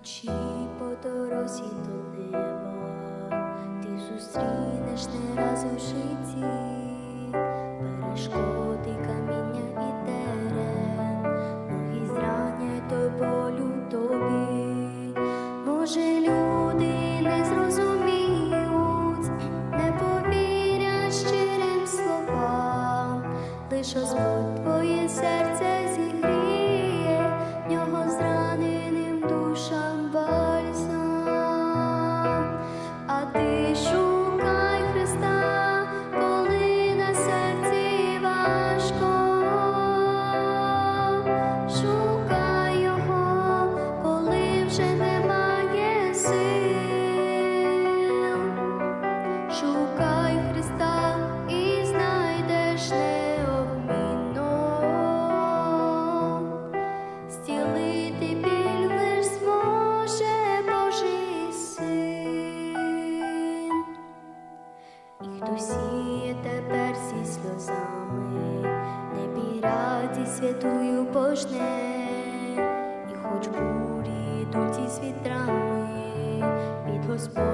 Ідучи по дорозі до неба, ти зустрінеш не раз у житті перешкоди, каміння і терен, ноги зранять то болю тобі. Може, люди не зрозуміють, не повірять щирим словам, лиш Господь твоє серце І хто тепер зі сльозами, не бій радість святую пожне, і хоч бурі йдуть із вітрами, під Господнім